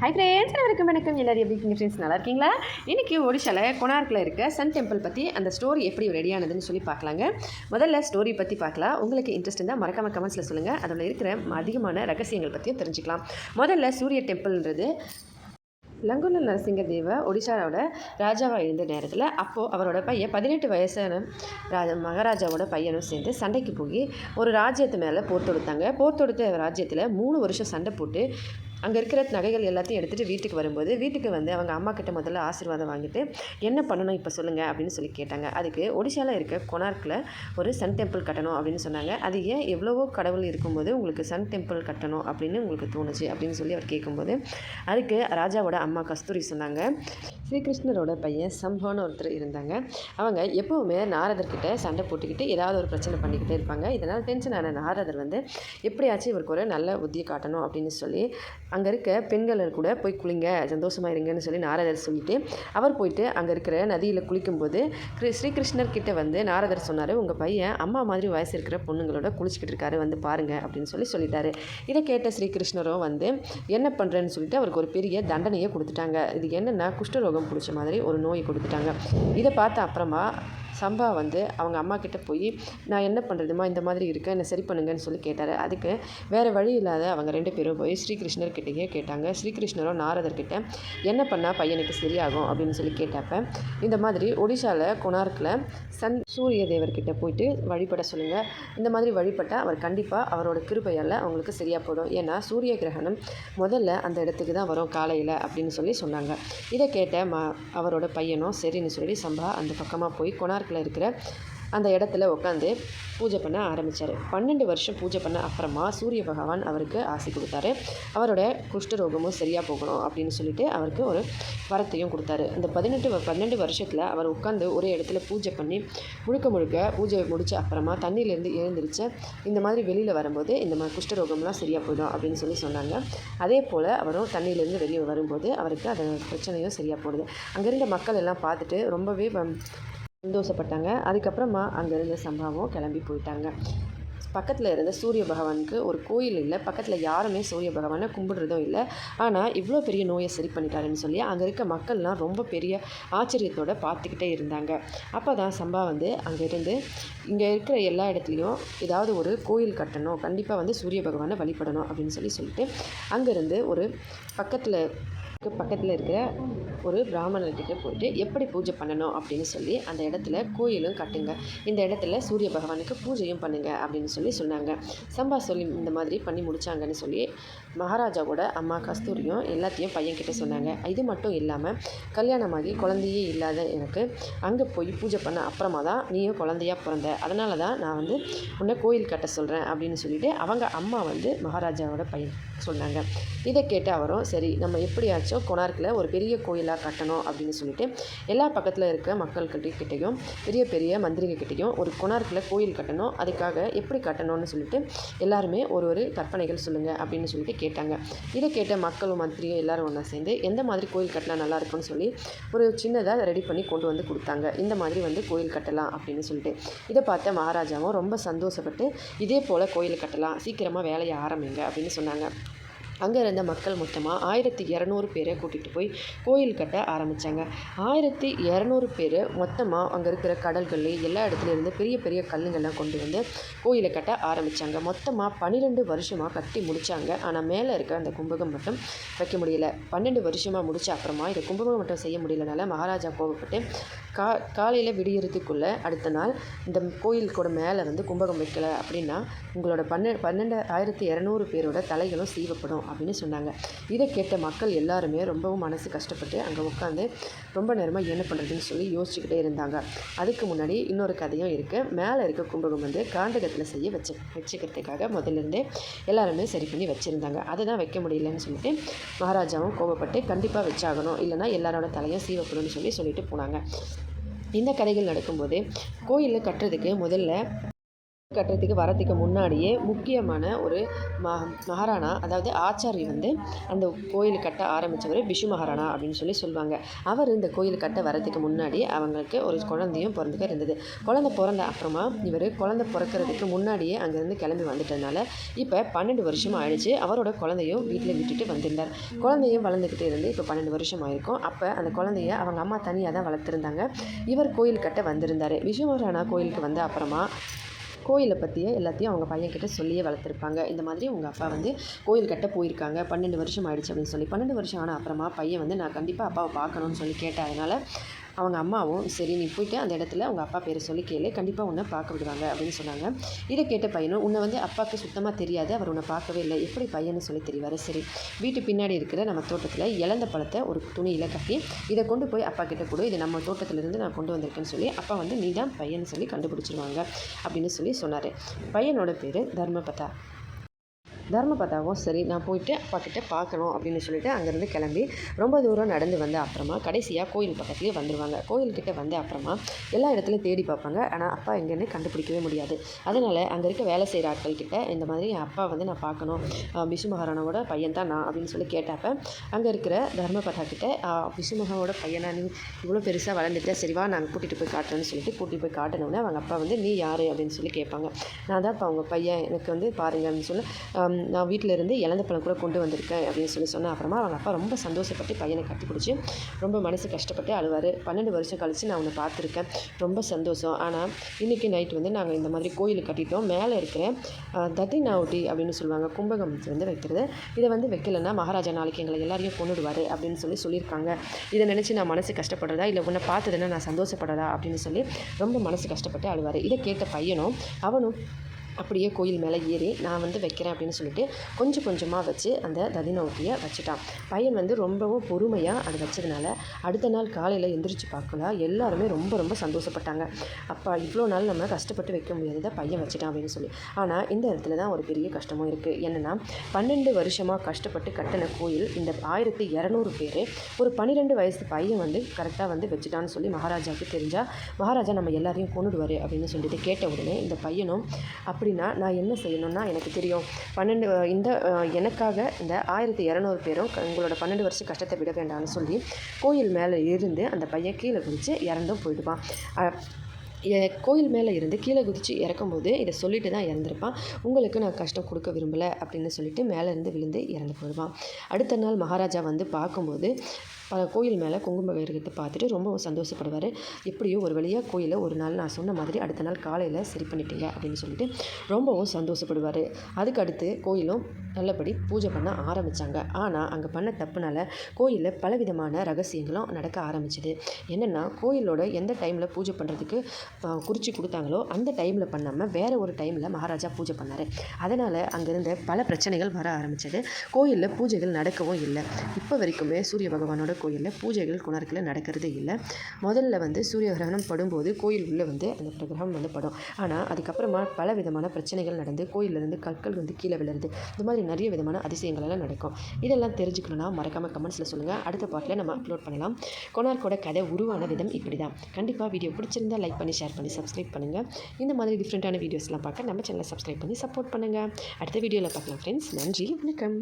Hi friends அனைவருக்கும் வணக்கம் எல்லாரும் எப்படி இருக்கீங்க ஃப்ரெண்ட்ஸ் நல்லா இருக்கீங்களா? இன்றைக்கி ஒடிஷாவில் கொனார்க்கில் இருக்க சன் டெம்பிள் பற்றி அந்த ஸ்டோரி எப்படி ரெடியானதுன்னு சொல்லி பார்க்கலாங்க. முதல்ல ஸ்டோரி பற்றி பார்க்கலாம். உங்களுக்கு இன்ட்ரெஸ்ட் இருந்தால் மறக்காம கமெண்ட்ஸில் சொல்லுங்கள் அதில் இருக்கிற அதிகமான ரகசியங்கள் பற்றியும் தெரிஞ்சுக்கலாம். முதல்ல சூரிய டெம்பிள்ன்றது லங்குல நரசிங்க தேவ ஒடிசாவோட ராஜாவாக இருந்த நேரத்தில் அப்போது அவரோட பையன் பதினெட்டு வயசான ராஜா மகாராஜாவோட பையனும் சேர்ந்து சண்டைக்கு போய் ஒரு ராஜ்யத்து மேலே போர் தொடுத்தாங்க. போர் தொடுத்த ராஜ்யத்தில் மூணு வருஷம் சண்டை போட்டு அங்கே இருக்கிற நகைகள் எல்லாத்தையும் எடுத்துகிட்டு வீட்டுக்கு வரும்போது வீட்டுக்கு வந்து அவங்க அம்மா கிட்ட முதல்ல ஆசீர்வாதம் வாங்கிட்டு என்ன பண்ணணும் இப்போ சொல்லுங்கள் அப்படின்னு சொல்லி கேட்டாங்க. அதுக்கு ஒடிஷாவில் இருக்க கொனார்க்கில் ஒரு சன் டெம்பிள் கட்டணும் அப்படின்னு சொன்னாங்க. அது ஏன் எவ்வளவோ கடவுள் இருக்கும்போது உங்களுக்கு சன் டெம்பிள் கட்டணும் அப்படின்னு உங்களுக்கு தோணுச்சு அப்படின்னு சொல்லி அவர் கேட்கும்போது அதுக்கு ராஜாவோட அம்மா கஸ்தூரி சொன்னாங்க. ஸ்ரீகிருஷ்ணரோட பையன் சம்பவன்னு ஒருத்தர் இருந்தாங்க. அவங்க எப்போவுமே நாரதர்கிட்ட சண்டை போட்டுக்கிட்டு ஏதாவது ஒரு பிரச்சனை பண்ணிக்கிட்டே இருப்பாங்க. இதனால் டென்ஷன் ஆன நாரதர் வந்து எப்படியாச்சும் இவருக்கு ஒரு நல்ல புத்தியை காட்டணும் அப்படின்னு சொல்லி அங்கே இருக்க பெண்கள் கூட போய் குளிங்க சந்தோஷமாக இருங்கன்னு சொல்லி நாரதர் சொல்லிட்டு அவர் போயிட்டு அங்கே இருக்கிற நதியில் குளிக்கும்போது கிரு ஸ்ரீகிருஷ்ணர் கிட்ட வந்து நாரதர் சொன்னார் உங்கள் பையன் அம்மா மாதிரி வயசு இருக்கிற பொண்ணுங்களோட குளிச்சுக்கிட்டு இருக்காரு வந்து பாருங்க அப்படின்னு சொல்லி சொல்லிட்டாரு. இதை கேட்ட ஸ்ரீகிருஷ்ணரும் வந்து என்ன பண்ணுறேன்னு சொல்லிட்டு அவருக்கு ஒரு பெரிய தண்டனையை கொடுத்துட்டாங்க. இது என்னென்னா குஷ்டரோகம் பிடிச்ச மாதிரி ஒரு நோயை கொடுத்துட்டாங்க. இதை பார்த்த அப்புறமா சம்பா வந்து அவங்க அம்மா கிட்டே போய் நான் என்ன பண்ணுறதுமா இந்த மாதிரி இருக்கேன் என்னை சரி பண்ணுங்கன்னு சொல்லி கேட்டார். அதுக்கு வேறு வழி இல்லாத அவங்க ரெண்டு பேரும் போய் ஸ்ரீகிருஷ்ணர் கிட்டேயே கேட்டாங்க. ஸ்ரீகிருஷ்ணரும் நாரதர்கிட்ட என்ன பண்ணால் பையனுக்கு சரியாகும்? அப்படின்னு சொல்லி கேட்டப்ப இந்த மாதிரி ஒடிஷாவில் கொனார்க்கில் சன் சூரிய தேவர்கிட்ட போயிட்டு வழிபட சொல்லுங்கள் இந்த மாதிரி வழிபட்டால் அவர் கண்டிப்பாக அவரோட கிருபையால் அவங்களுக்கு சரியாக போடும் ஏன்னா சூரிய கிரகணம் முதல்ல அந்த இடத்துக்கு தான் வரும் காலையில் அப்படின்னு சொல்லி சொன்னாங்க. இதை கேட்ட ம அவரோட பையனும் சரின்னு சொல்லி சம்பா அந்த பக்கமாக போய் கொனார்க்கில் இருக்கிற அந்த இடத்துல உட்காந்து பூஜை பண்ண ஆரம்பித்தார் பன்னெண்டு வருஷம் பூஜை பண்ண அப்புறமா சூரிய பகவான் அவருக்கு ஆசை கொடுத்தாரு. அவரோட குஷ்டரோகமும் சரியாக போகணும் அப்படின்னு சொல்லிட்டு அவருக்கு ஒரு வரத்தையும் கொடுத்தாரு. அந்த பதினெட்டு வ- பன்னெண்டு வருஷத்தில் அவர் உட்காந்து ஒரே இடத்துல பூஜை பண்ணி முழுக்க முழுக்க பூஜை முடிச்ச அப்புறமா தண்ணியிலேருந்து எழுந்திரிச்சு இந்த மாதிரி வெளியில் வரும்போது இந்த மாதிரி குஷ்டரோகம்லாம் சரியாக போயிடும் அப்படின்னு சொல்லி சொன்னாங்க. அதே போல் அவரும் தண்ணியிலேருந்து வெளியே வரும்போது அவருக்கு அந்த பிரச்சனையும் சரியாக போடுது அங்கே இருந்த மக்கள் எல்லாம் பார்த்துட்டு ரொம்பவே சந்தோஷப்பட்டாங்க அதுக்கப்புறமா அங்கே இருந்த சம்பவம் கிளம்பி போயிட்டாங்க. பக்கத்தில் இருந்த சூரிய பகவானுக்கு ஒரு கோயில் இல்லை. பக்கத்தில் யாருமே சூரிய பகவானை கும்பிடுறதும் இல்லை. ஆனால் இவ்வளோ பெரிய நோயை சரி பண்ணிட்டாருன்னு சொல்லி அங்கே இருக்க மக்கள்லாம் ரொம்ப பெரிய ஆச்சரியத்தோடு பார்த்துக்கிட்டே இருந்தாங்க. அப்போ தான் சம்பா வந்து அங்கேருந்து இங்கே இருக்கிற எல்லா இடத்துலையும் ஏதாவது ஒரு கோயில் கட்டணும். கண்டிப்பாக வந்து சூரிய பகவானை வழிபடணும் அப்படின்னு சொல்லி சொல்லிட்டு அங்கேருந்து ஒரு பக்கத்தில் பக்கத்தில் இருக்கிற ஒரு பிராமணர்கிட்ட போயிட்டு எப்படி பூஜை பண்ணணும் அப்படின்னு சொல்லி அந்த இடத்துல கோயிலும் கட்டுங்க. இந்த இடத்துல சூரிய பகவானுக்கு பூஜையும் பண்ணுங்க அப்படின்னு சொல்லி சொன்னாங்க. சம்பா சொல்லி இந்த மாதிரி பண்ணி முடிச்சாங்கன்னு சொல்லி மகாராஜாவோட அம்மா கஸ்தூரியும் எல்லாத்தையும் பையன்கிட்ட சொன்னாங்க. இது மட்டும் இல்லாமல் கல்யாணமாகி குழந்தையே இல்லாத எனக்கு அங்கே போய் பூஜை பண்ண அப்புறமா தான் நீயும் குழந்தையா பிறந்த. அதனால தான் நான் வந்து உன்னை கோயில் கட்ட சொல்கிறேன் அப்படின்னு சொல்லிட்டு அவங்க அம்மா வந்து மகாராஜாவோட பையன் சொன்னாங்க. இதை கேட்டு அவரும் சரி நம்ம எப்படியாச்சும் கொனார்க்கில் ஒரு பெரிய கோயிலாக கட்டணும் அப்படின்னு சொல்லிட்டு எல்லா பக்கத்தில் இருக்க மக்கள்கிட்ட கிட்டேயும் பெரிய பெரிய மந்திரிகிட்டையும் ஒரு கொனார்க்கில் கோயில் கட்டணும் அதுக்காக எப்படி கட்டணும்னு சொல்லிட்டு எல்லாருமே ஒரு ஒரு கற்பனைகள் சொல்லுங்கள் அப்படின்னு சொல்லிட்டு கேட்டாங்க. இதை கேட்ட மக்களும் மந்திரியும் எல்லாரும் ஒன்றா சேர்ந்து எந்த மாதிரி கோயில் கட்டினா நல்லா இருக்கும்னு சொல்லி ஒரு சின்னதாக ரெடி பண்ணி கொண்டு வந்து கொடுத்தாங்க. இந்த மாதிரி வந்து கோயில் கட்டலாம் அப்படின்னு சொல்லிட்டு. இதை பார்த்த மகாராஜாவும் ரொம்ப சந்தோஷப்பட்டு இதே போல் கோயில் கட்டலாம் சீக்கிரமாக வேலையை ஆரம்பிங்க அப்படின்னு சொன்னாங்க. அங்கே இருந்த மக்கள் மொத்தமாக ஆயிரத்தி இரநூறு பேரை கூட்டிகிட்டு போய் கோயில் கட்ட ஆரம்பித்தாங்க ஆயிரத்தி இரநூறு பேர் மொத்தமாக அங்கே இருக்கிற கடல்கள் எல்லா இடத்துலேருந்து பெரிய பெரிய கல்லுங்கள்லாம் கொண்டு வந்து கோயிலை கட்ட ஆரம்பித்தாங்க மொத்தமாக பன்னிரெண்டு வருஷமாக கட்டி முடித்தாங்க ஆனால் மேலே இருக்க அந்த கும்பகம் மட்டும் வைக்க முடியல. பன்னெண்டு வருஷமாக முடிச்ச அப்புறமா இந்த கும்பகம் மட்டும் செய்ய முடியலனால மகாராஜா கோவப்பட்டு கா காலையில் விடியறதுக்குள்ளே அடுத்த நாள் இந்த கோயில் கூட மேலே வந்து கும்பகம் வைக்கலை அப்படின்னா உங்களோட பன்னெண்டு பன்னெண்டு ஆயிரத்தி இரநூறு பேரோட தலைகளும் சீவப்படும். அப்படின்னு சொன்னாங்க. இதை கேட்ட மக்கள் எல்லாருமே ரொம்பவும் மனசு கஷ்டப்பட்டு அங்கே உட்காந்து ரொம்ப நேரமாக என்ன பண்ணுறதுன்னு சொல்லி யோசிச்சுக்கிட்டே இருந்தாங்க. அதுக்கு முன்னாடி இன்னொரு கதையும் இருக்குது மேலே இருக்க கும்பகம் வந்து காண்டகத்தில் செய்ய வச்சு வச்சுக்கிறதுக்காக முதல்லேருந்தே எல்லாருமே சரி பண்ணி வச்சுருந்தாங்க. அதை தான் வைக்க முடியலன்னு சொல்லிட்டு மகாராஜாவும் கோபப்பட்டு கண்டிப்பாக வச்சாகணும். இல்லைன்னா எல்லாரோட தலையும் சீவப்படும்னு சொல்லி சொல்லிட்டு போனாங்க. இந்த கதைகள் நடக்கும்போது கோயிலில் கட்டுறதுக்கு முதல்ல கட்டுறதுக்கு வரதுக்கு முன்னாடியே முக்கியமான ஒரு ம மகாராணா அதாவது ஆச்சாரி வந்து அந்த கோயில் கட்ட ஆரம்பித்தவர் பிஷு மகாராணா அப்படின்னு சொல்லி சொல்லுவாங்க அவர் இந்த கோயில் கட்ட வரதுக்கு முன்னாடி அவங்களுக்கு ஒரு குழந்தையும் பிறந்துக்க இருந்தது. குழந்தை பிறந்த அப்புறமா இவர் குழந்தை பிறக்கிறதுக்கு முன்னாடியே அங்கேருந்து கிளம்பி வந்துட்டதுனால இப்போ பன்னெண்டு வருஷம் ஆயிடுச்சு. அவரோட குழந்தையும் வீட்டில் விட்டுட்டு வந்திருந்தார். குழந்தையும் வளர்ந்துக்கிட்டே இருந்து இப்போ பன்னெண்டு வருஷம் ஆயிருக்கும். அப்போ அந்த குழந்தைய அவங்க அம்மா தனியாக தான் வளர்த்துருந்தாங்க. இவர் கோயில் கட்ட வந்திருந்தார். பிஷு மகாராணா கோயிலுக்கு வந்த அப்புறமா கோயிலை பற்றிய எல்லாத்தையும் அவங்க பையன்கிட்ட சொல்லியே வளர்த்துருப்பாங்க. இந்த மாதிரி உங்கள் அப்பா வந்து கோயில் கட்ட போயிருக்காங்க. பன்னெண்டு வருஷம் ஆயிடுச்சு அப்படின்னு சொல்லி. பன்னெண்டு வருஷம் ஆன அப்புறமா பையன் வந்து நான் கண்டிப்பாக அப்பாவை பார்க்கணும்னு சொல்லி கேட்டதுனால அவங்க அம்மாவும் சரி நீ போயிட்டு அந்த இடத்துல உங்கள் அப்பா பேரை சொல்லி கேளு. கண்டிப்பாக உன்னை பார்க்க விடுவாங்க. அப்படின்னு சொன்னாங்க. இதை கேட்ட பையனும் உன்னை வந்து அப்பாவுக்கு சுத்தமாக தெரியாது. அவர் உன்னை பார்க்கவே இல்லை. எப்படி பையன்னு சொல்லி தெரியவார்? சரி வீட்டு பின்னாடி இருக்கிற நம்ம தோட்டத்தில் இழந்த பழத்தை ஒரு துணியில் கட்டி இதை கொண்டு போய் அப்பா கிட்ட கொடு. இது நம்ம தோட்டத்திலேருந்து நான் கொண்டு வந்திருக்கேன்னு சொல்லி அப்பா வந்து நீ தான் பையன்னு சொல்லி கண்டுபிடிச்சிருவாங்க. அப்படின்னு சொல்லி சொன்னார். பையனோட பேர் தர்மபதா. தர்மபதாவும் சரி நான் போயிட்டு பக்கிட்ட பார்க்கணும் அப்படின்னு சொல்லிட்டு அங்கேருந்து கிளம்பி ரொம்ப தூரம் நடந்து வந்த அப்புறமா கடைசியாக கோயில் பக்கத்துலேயே வந்துடுவாங்க கோயில்கிட்ட வந்த அப்புறமா எல்லா இடத்துலையும் தேடி பார்ப்பாங்க. ஆனால் அப்பா எங்கேன்னு கண்டுபிடிக்கவே முடியாது. அதனால் அங்கே இருக்க வேலை செய்கிற ஆட்கள் கிட்ட இந்த மாதிரி என் அப்பா வந்து நான் பார்க்கணும். விஷு மகாராணாவோட பையன் தான் நான் அப்படின்னு சொல்லி கேட்டப்ப அங்கே இருக்கிற தர்மபதா கிட்ட ஆஹ் மகாவோட பையனா? நீ இவ்வளோ பெருசாக வளர்ந்துட்ட சரிவா நாங்கள் கூட்டிகிட்டு போய் காட்டுறேன்னு சொல்லிட்டு கூட்டிகிட்டு போய் காட்டினோடனே அவங்க அப்பா வந்து நீ யார்? அப்படின்னு சொல்லி கேட்பாங்க. நான் தான் இப்போ அவங்க பையன். எனக்கு வந்து பாருங்க அப்படின்னு சொல்லி நான் வீட்டில் இருந்து இழந்த பழம் கூட கொண்டு வந்திருக்கேன் அப்படின்னு சொல்லி சொன்ன அப்புறமா அவங்க அப்பா ரொம்ப சந்தோஷப்பட்டு பையனை கட்டி பிடிச்சி ரொம்ப மனசு கஷ்டப்பட்டு அழுவார். பன்னெண்டு வருஷம் கழித்து நான் உன்னை பார்த்துருக்கேன். ரொம்ப சந்தோஷம். ஆனால் இன்றைக்கி நைட் வந்து நாங்கள் இந்த மாதிரி கோயில் கட்டிட்டோம். மேலே இருக்கிற தத்தினாவுட்டி அப்படின்னு சொல்லுவாங்க கும்பகம் வந்து வைக்கிறது. இதை வந்து வைக்கலைன்னா மகாராஜா நாளைக்கு எங்களை எல்லாரையும் கொண்டுடுவார் அப்படின்னு சொல்லி சொல்லியிருக்காங்க. இதை நினச்சி நான் மனசு கஷ்டப்படுறதா? இல்லை உன்னை பார்த்ததுன்னா நான் சந்தோஷப்படுறதா? அப்படின்னு சொல்லி ரொம்ப மனசு கஷ்டப்பட்டு அழுவார். இதை கேட்ட பையனும் அவனும் அப்படியே கோயில் மேலே ஏறி நான் வந்து வைக்கிறேன் அப்படின்னு சொல்லிட்டு கொஞ்சம் கொஞ்சமாக வச்சு அந்த ததினோட்டியை வச்சுட்டான். பையன் வந்து ரொம்பவும் பொறுமையாக அதை வச்சதுனால அடுத்த நாள் காலையில் எந்திரிச்சு பார்க்கல. எல்லாருமே ரொம்ப ரொம்ப சந்தோஷப்பட்டாங்க. அப்பா இவ்வளோ நாள் நம்ம கஷ்டப்பட்டு வைக்க முடியாத பையன் வச்சுட்டான் அப்படின்னு சொல்லி. ஆனால் இந்த இடத்துல தான் ஒரு பெரிய கஷ்டமும் இருக்குது என்னென்னா பன்னெண்டு வருஷமாக கஷ்டப்பட்டு கட்டின கோயில் இந்த ஆயிரத்தி இரநூறு பேர் ஒரு பன்னிரெண்டு வயசு பையன் வந்து கரெக்டாக வந்து வச்சுட்டான்னு சொல்லி மகாராஜாவுக்கு தெரிஞ்சால் மகாராஜா நம்ம எல்லாரையும் கொண்டுடுவார் அப்படின்னு சொல்லிட்டு கேட்ட உடனே இந்த பையனும் அப்படி அப்படின்னா நான் என்ன செய்யணும்னா எனக்கு தெரியும். பன்னெண்டு இந்த எனக்காக இந்த ஆயிரத்தி இரநூறு பேரும் உங்களோட பன்னெண்டு வருஷம் கஷ்டத்தை விட வேண்டாம்னு சொல்லி கோயில் மேலே இருந்து அந்த பையன் கீழே குதித்து இறந்தும் போயிடுவான். கோயில் மேலே இருந்து கீழே குதித்து இறக்கும்போது இதை சொல்லிட்டு தான் இறந்துருப்பான். உங்களுக்கு நான் கஷ்டம் கொடுக்க விரும்பலை அப்படின்னு சொல்லிட்டு மேலே இருந்து விழுந்து இறந்து போயிடுவான். அடுத்த நாள் மகாராஜா வந்து பார்க்கும்போது கோயில் மேலே குங்கும விரகத்தை பார்த்துட்டு ரொம்பவும் சந்தோஷப்படுவார். எப்படியோ ஒரு வழியாக கோயிலை ஒரு நாள் நான் சொன்ன மாதிரி அடுத்த நாள் காலையில் சரி பண்ணிட்டீங்க அப்படின்னு சொல்லிட்டு ரொம்பவும் சந்தோஷப்படுவார். அதுக்கு அடுத்து கோயிலும் நல்லபடி பூஜை பண்ண ஆரம்பித்தாங்க ஆனால் அங்கே பண்ண தப்புனால கோயிலில் பலவிதமான ரகசியங்களும் நடக்க ஆரம்பிச்சிது. என்னென்னா கோயிலோட எந்த டைமில் பூஜை பண்ணுறதுக்கு குறித்து கொடுத்தாங்களோ அந்த டைமில் பண்ணாமல் வேறு ஒரு டைமில் மகாராஜா பூஜை பண்ணார். அதனால் அங்கேருந்த பல பிரச்சனைகள் வர ஆரம்பிச்சது. கோயிலில் பூஜைகள் நடக்கவும் இல்லை. இப்போ வரைக்குமே சூரிய பகவானோட கோயிலில் பூஜைகள் குணர்க்கில் நடக்கிறதே இல்லை. முதல்ல வந்து சூரிய கிரகணம் படும்போது கோயில் உள்ளே வந்து அந்த கிரகணம் வந்து படும். ஆனால் அதுக்கப்புறமா பல விதமான பிரச்சனைகள் நடந்து கோயிலிருந்து கற்கள் வந்து கீழே விழுந்து இந்த மாதிரி நிறைய விதமான அதிசயங்கள் எல்லாம் நடக்கும். இதெல்லாம் தெரிஞ்சுக்கணும்னா மறக்காமல் கமெண்ட்ஸில் சொல்லுங்கள் அடுத்த பாட்டில் நம்ம அப்லோட் பண்ணலாம். கொணார்க்கோட கதை உருவான விதம் இப்படி தான் கண்டிப்பாக வீடியோ பிடிச்சிருந்தா லைக் பண்ணி ஷேர் பண்ணி சப்ஸ்கிரைப் பண்ணுங்கள் இந்த மாதிரி டிஃப்ரெண்ட்டான வீடியோஸ்லாம் பார்க்க நம்ம சேனலை சப்ஸ்கிரைப் பண்ணி சப்போர்ட் பண்ணுங்கள் அடுத்த வீடியோவில் பார்க்கலாம் ஃப்ரெண்ட்ஸ் நன்றி வணக்கம்.